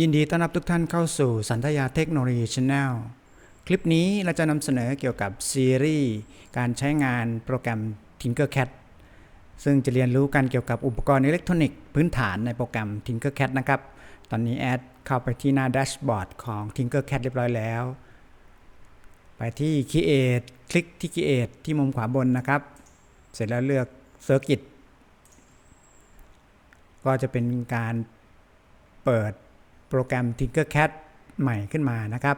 ยินดีต้อนรับทุกท่านเข้าสู่สันทยาเทคโนโลยีช n แนลคลิปนี้เราจะนำเสนอเกี่ยวกับซีรีส์การใช้งานโปรแกรม Tinkercad ซึ่งจะเรียนรู้กันเกี่ยวกับอุปกรณ์อิเล็กทรอนิกส์พื้นฐานในโปรแกรม Tinkercad นะครับ ตอนนี้แอดเข้าไปที่หน้าแดชบอร์ดของ Tinkercad เรียบร้อยแล้ว ไปที่ Create คลิกที่ Create ที่มุมขวาบนนะครับ เสร็จแล้วเลือก Circuit ก็จะเป็นการเปิด โปรแกรม Tinkercad ใหม่ขึ้นมานะครับ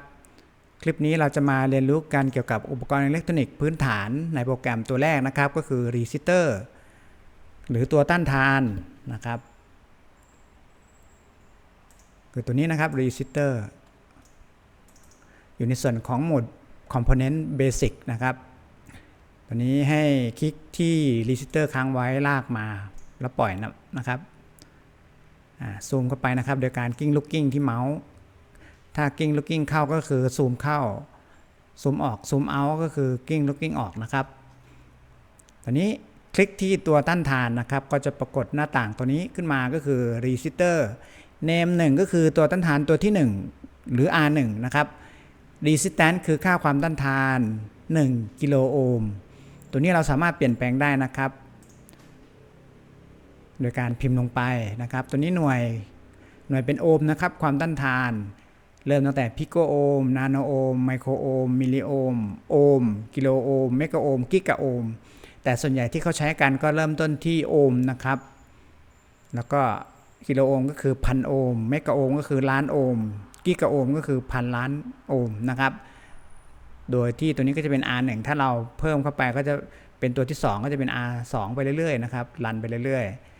คลิปนี้เราจะมาเรียนรู้กันเกี่ยวกับอุปกรณ์อิเล็กทรอนิกส์พื้นฐานในโปรแกรมตัวแรกนะครับ ก็คือ Resistor หรือตัวต้านทานนะครับคือตัวนี้นะครับ Resistor อยู่ในส่วนของโหมด Component Basic นะครับตัวนี้ให้คลิกที่ Resistor ค้างไว้ลากมาแล้วปล่อยนะนะครับ ซูมเข้าไปนะครับ โดยการกิ้งลูกกิ้งที่เมาส์ ถ้ากิ้งลูกกิ้งเข้าก็คือซูมเข้า ซูมออก ซูมเอาก็คือกิ้งลูกกิ้งออกนะครับ ตอนนี้คลิกที่ตัวต้านทานนะครับ ก็จะปรากฏหน้าต่างตัวนี้ขึ้นมาก็คือ resistor name 1 ก็คือตัวต้านทานตัวที่ 1 หรือ R1 นะครับ resistance คือค่าความต้านทาน 1 กิโลโอห์ม ตัวนี้เราสามารถเปลี่ยนแปลงได้นะครับ โดยการพิมพ์ลงไปนะครับ ตัวนี้หน่วยหน่วยเป็นโอห์มนะครับ ความต้านทาน เริ่มตั้งแต่พิโกโอห์ม นาโนโอห์ม ไมโครโอห์ม มิลลิโอห์ม โอห์ม กิโลโอห์ม เมกะโอห์ม กิกะโอห์ม แต่ส่วนใหญ่ที่เขาใช้กันก็เริ่มต้นที่โอห์มนะครับ แล้วก็กิโลโอห์มก็คือพันโอห์ม เมกะโอห์มก็คือล้านโอห์ม กิกะโอห์มก็คือพันล้านโอห์มนะครับ โดยที่ตัวนี้ก็จะเป็น R1 ถ้าเราเพิ่มเข้าไปก็จะเป็นตัวที่ 2 ก็จะเป็น R2 ไปเรื่อยๆนะครับ รันไปเรื่อยๆ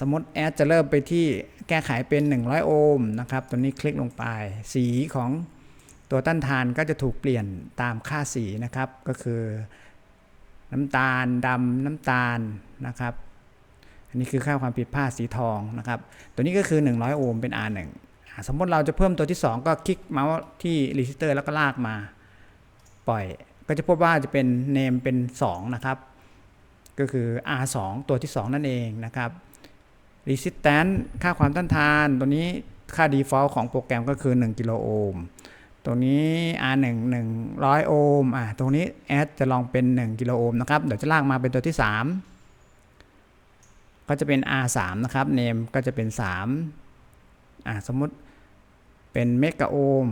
สมมติแอดจะเริ่มไปที่แก้ไขเป็น 100 โอห์มนะครับ ตัวนี้คลิกลงไป สีของตัวต้านทานก็จะถูกเปลี่ยนตามค่าสีนะครับ ก็คือน้ำตาลดำน้ำตาลนะครับ อันนี้คือค่าความผิดพลาดสีทองนะครับ ตัวนี้ก็คือ 100 โอห์มเป็น R1 อ่าสมมติเราจะเพิ่มตัวที่ 2 ก็คลิกเมาส์ที่รีสิสเตอร์แล้วก็ลากมาปล่อย ก็จะพบว่าจะเป็นเนมเป็น 2 นะครับ ก็คือ R2 ตัวที่ 2 นั่นเองนะครับ resistance ค่าความต้านทาน ตัวนี้ค่า default ของโปรแกรมก็คือ 1 กิโลโอห์มตรงนี้ R1 100 โอห์มอะตรงนี้แอดจะลองเป็น 1 กิโลโอห์มนะครับ เดี๋ยวจะลากมาเป็นตัวที่ 3 ก็จะเป็น R3 นะครับ name ก็จะเป็น 3 อะสมมุติเป็นเมกะโอห์ม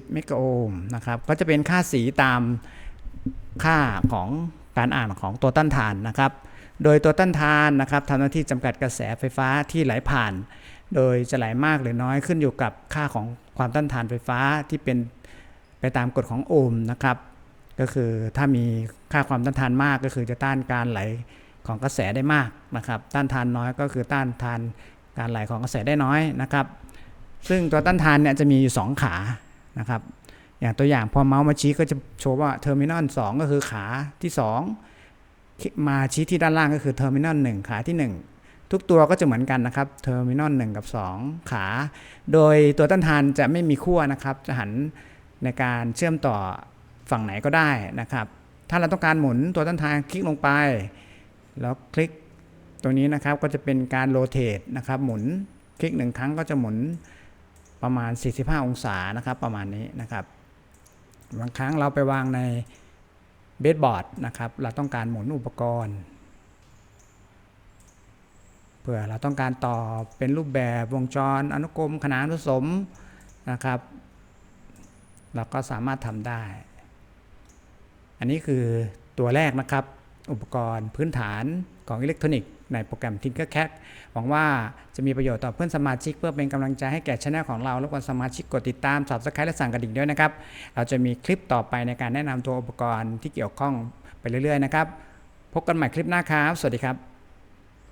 10 เมกะโอห์มนะครับ ก็จะเป็นค่าสีตามค่าของ การอ่านของตัวต้านทานนะครับ โดยตัวต้านทานนะครับทำหน้าที่จำกัดกระแสไฟฟ้าที่ไหลผ่าน โดยจะไหลมากหรือน้อยขึ้นอยู่กับค่าของความต้านทานไฟฟ้าที่เป็นไปตามกฎของโอห์มนะครับ ก็คือถ้ามีค่าความต้านทานมากก็คือจะต้านการไหลของกระแสได้มากนะครับ ต้านทานน้อยก็คือต้านทานการไหลของกระแสได้น้อยนะครับ ซึ่งตัวต้านทานเนี่ยจะมีอยู่ 2 ขานะครับ อย่างตัวอย่างพอเมาส์มาชี้ก็จะโชว์ว่าเทอร์มินอล2ก็คือขาที่ 2 มาชี้ที่ด้านล่างก็คือเทอร์มินอล1ขาที่ 1 ทุกตัวก็จะเหมือนกันนะครับเทอร์มินอล1กับ 2 ขา โดยตัวต้านทานจะไม่มีขั้วนะครับ จะหันในการเชื่อมต่อฝั่งไหนก็ได้นะครับ ถ้าเราต้องการหมุนตัวต้านทานคลิกลงไป แล้วคลิกตรงนี้นะครับก็จะเป็นการโรเตทนะครับหมุนคลิกหนึ่งครั้งก็จะหมุนประมาณ 45 องศานะครับประมาณนี้นะครับ บางครั้งเราไปวางในเบสบอร์ดนะครับ เราต้องการหมุนอุปกรณ์เผื่อเราต้องการต่อเป็นรูปแบบวงจรอนุกรมขนานผสมนะครับ เราก็สามารถทำได้ อันนี้คือตัวแรกนะครับ อุปกรณ์พื้นฐานของอิเล็กทรอนิกส์ในโปรแกรม Tinkercad หวังว่าจะมีประโยชน์ต่อเพื่อนสมาชิก เพื่อเป็นกำลังใจให้แก่ช่องของเราและกวนสมาชิกกดติดตาม Subscribe และสั่งกระดิ่งด้วยนะครับ เราจะมีคลิปต่อไปในการแนะนำตัวอุปกรณ์ที่เกี่ยวข้องไปเรื่อยๆนะครับ พบกันใหม่คลิปหน้าครับ สวัสดีครับ